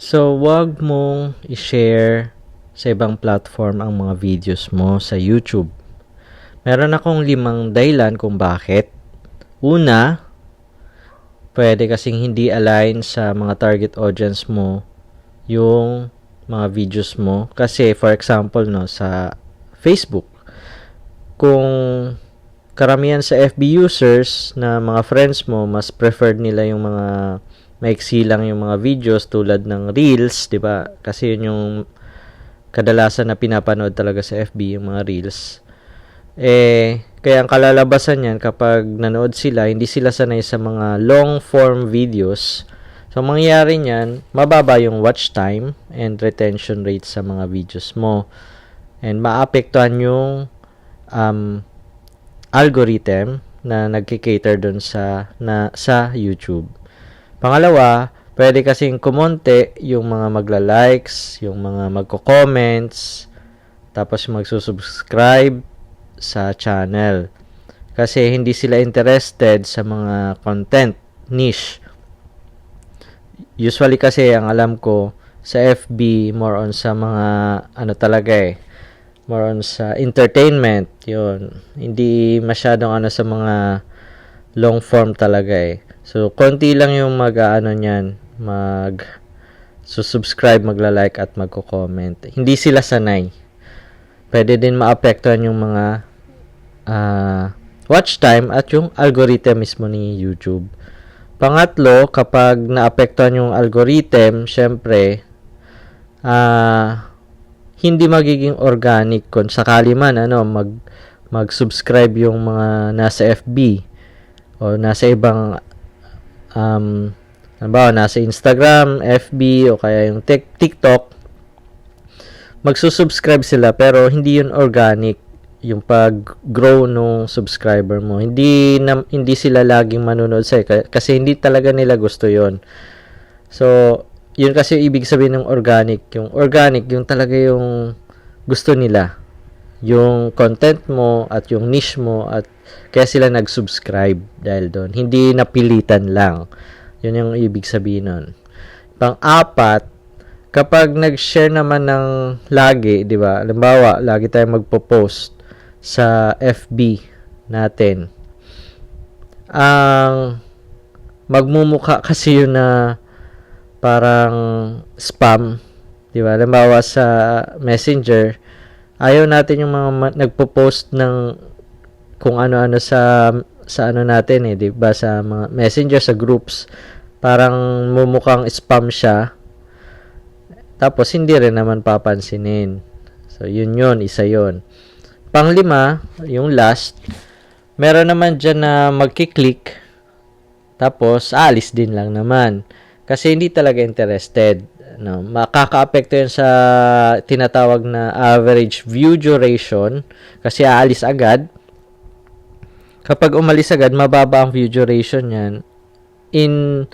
So, wag mong i-share sa ibang platform ang mga videos mo sa YouTube. Meron akong limang dahilan kung bakit. Una, pwede kasing hindi align sa mga target audience mo yung mga videos mo. Kasi, for example, no, sa Facebook, kung karamihan sa FB users na mga friends mo, mas preferred nila yung mga maiksi lang yung mga videos tulad ng Reels, 'di ba? Kasi yun yung kadalasan na pinapanood talaga sa FB yung mga Reels. Eh kaya ang kalalabasan niyan kapag nanood sila, hindi sila sanay sa mga long form videos. So mangyayari niyan, mababa yung watch time and retention rate sa mga videos mo. And maapektuhan yung um, algorithm na nagki-cater doon sa na sa YouTube. Pangalawa, pwede kasing kumonte yung mga magla-likes, yung mga magko-comments, tapos magsusubscribe sa channel. Kasi hindi sila interested sa mga content niche. Usually kasi ang alam ko sa FB more on sa mga ano talaga eh more on sa entertainment yun hindi masyadong ano sa mga long form talaga eh So, konti lang yung mag-ano niyan, mag subscribe, magla-like at magko-comment. Hindi sila sanay. Pwede din maapektuhan yung mga uh, watch time at yung algorithm mismo ni YouTube. Pangatlo, kapag naapektuhan yung algorithm, syempre, uh, hindi magiging organic kung sakali man ano mag mag-subscribe yung mga nasa FB o nasa ibang um, halimbawa, nasa Instagram, FB, o kaya yung TikTok, magsusubscribe sila, pero hindi yun organic yung pag-grow nung subscriber mo. Hindi na, hindi sila laging manonood sa kasi hindi talaga nila gusto 'yon. So, yun kasi ibig sabihin ng organic. Yung organic, yung talaga yung gusto nila. Yung content mo at yung niche mo at kaya sila nag-subscribe dahil doon. Hindi napilitan lang. Yun yung ibig sabihin nun. Pang-apat, kapag nag-share naman ng lagi, di ba? Halimbawa, lagi tayong magpo-post sa FB natin. Ang magmumukha kasi yun na parang spam, di ba? Halimbawa sa Messenger, ayaw natin yung mga nagpo-post ng kung ano-ano sa sa ano natin eh, 'di ba sa mga messenger sa groups parang mumukhang spam siya. Tapos hindi rin naman papansinin. So yun yun, isa yun. Panglima, yung last, meron naman dyan na magki-click tapos alis din lang naman. Kasi hindi talaga interested. No, makaka-apekto yun sa tinatawag na average view duration kasi aalis agad kapag umalis agad, mababa ang view duration niyan. In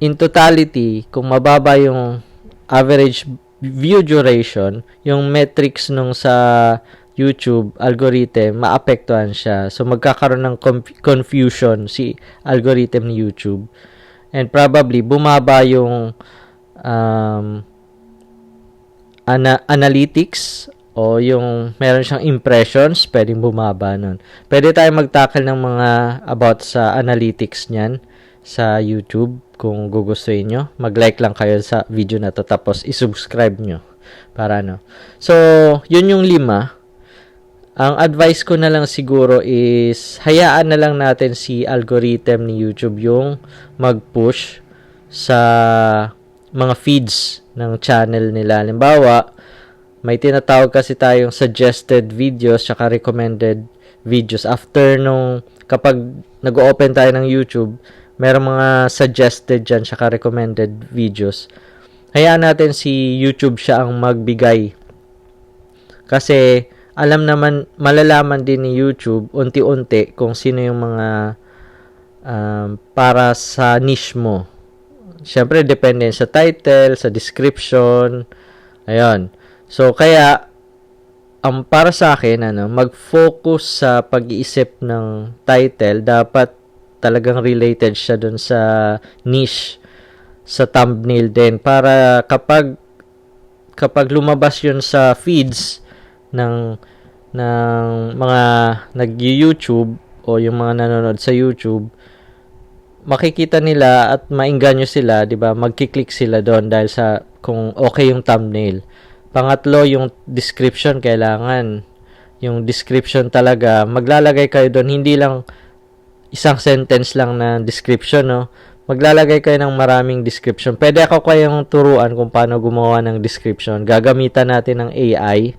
in totality, kung mababa yung average view duration, yung metrics nung sa YouTube algorithm, maapektuhan siya. So, magkakaroon ng confusion si algorithm ni YouTube. And probably, bumaba yung um, ana- analytics o yung meron siyang impressions, pwedeng bumaba nun. Pwede tayo magtakal ng mga about sa analytics niyan sa YouTube kung gugustuhin nyo. Mag-like lang kayo sa video na to tapos isubscribe nyo. Para no. So, yun yung lima. Ang advice ko na lang siguro is hayaan na lang natin si algorithm ni YouTube yung mag-push sa mga feeds ng channel nila. Halimbawa, may tinatawag kasi tayong suggested videos saka recommended videos. After nung kapag nag-open tayo ng YouTube, merong mga suggested dyan saka recommended videos. Hayaan natin si YouTube siya ang magbigay. Kasi alam naman, malalaman din ni YouTube unti-unti kung sino yung mga um, para sa niche mo. Siyempre, depende sa title, sa description. Ayun. So, kaya, ang para sa akin, ano, mag-focus sa pag-iisip ng title, dapat talagang related siya dun sa niche sa thumbnail din para kapag kapag lumabas yun sa feeds ng ng mga nag-YouTube o yung mga nanonood sa YouTube makikita nila at maingganyo sila, 'di ba? Magki-click sila doon dahil sa kung okay yung thumbnail. Pangatlo, yung description kailangan. Yung description talaga, maglalagay kayo doon hindi lang isang sentence lang na description, no? Maglalagay kayo ng maraming description. Pwede ako kayong turuan kung paano gumawa ng description. Gagamitan natin ng AI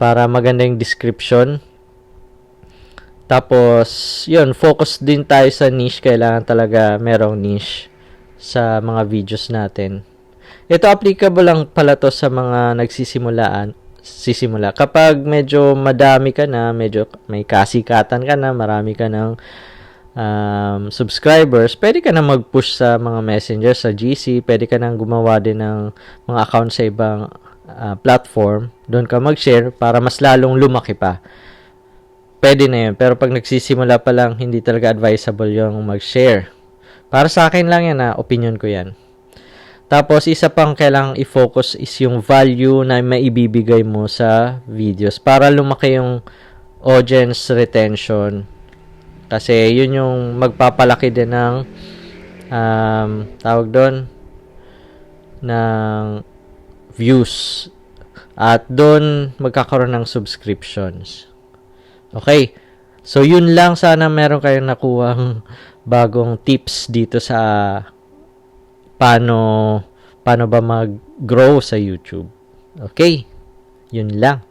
para maganda yung description. Tapos, yun, focus din tayo sa niche. Kailangan talaga merong niche sa mga videos natin. Ito applicable lang pala to sa mga nagsisimulaan sisimula. Kapag medyo madami ka na, medyo may kasikatan ka na, marami ka ng um, subscribers, pwede ka na mag-push sa mga messenger sa GC, pwede ka nang gumawa din ng mga account sa ibang uh, platform, doon ka mag-share para mas lalong lumaki pa. Pwede na yun. Pero pag nagsisimula pa lang, hindi talaga advisable yung mag-share. Para sa akin lang yan, ha? opinion ko yan. Tapos, isa pang kailangang i-focus is yung value na maibibigay mo sa videos para lumaki yung audience retention. Kasi, yun yung magpapalaki din ng um, tawag doon ng views. At doon magkakaroon ng subscriptions. Okay. So, yun lang. Sana meron kayong nakuhang bagong tips dito sa paano paano ba mag-grow sa YouTube. Okay? Yun lang.